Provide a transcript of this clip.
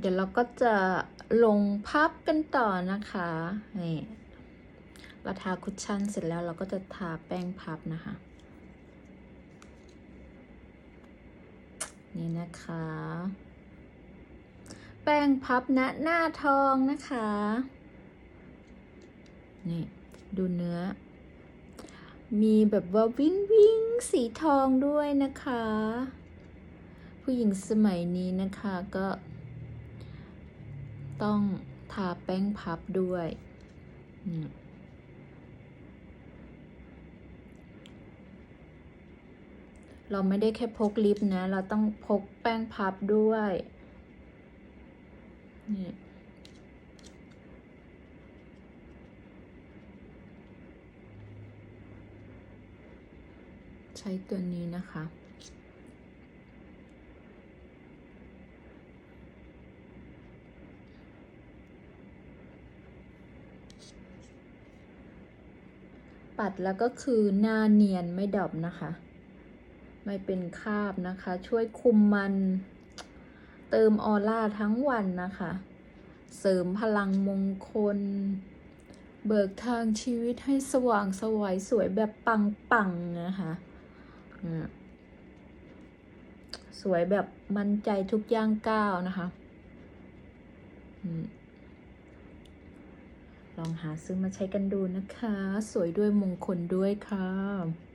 เดี๋ยวเราก็จะลงพับกันต่อนะคะ นี่เราทาคุชชั่นเสร็จแล้วเราก็จะทาแป้งพับนะคะ นี่นะคะ แป้งพับณหน้าทองนะคะ นี่ดูเนื้อ มีแบบว่าวิ้งวิ้งสีทองด้วยนะคะ ผู้หญิงสมัยนี้นะคะก็ ต้องทาแป้งพับด้วยเราไม่ได้แค่พกลิปนะ เราต้องพกแป้งพับด้วยนี่ใช้ตัวนี้นะคะ ปัดแล้วก็คือหน้าเนียนไม่ดอบนะคะ ไม่เป็นคราบนะคะ ช่วยคุมมันเติมออร่าทั้งวันนะคะ เสริมพลังมงคล เบิกทางชีวิตให้สว่างสวยสวยแบบปังๆนะคะสวยแบบมั่นใจทุกย่างก้าวนะคะ อืม ลองหาซื้อมาใช้กันดูนะคะ สวยด้วยมงคลด้วยค่ะ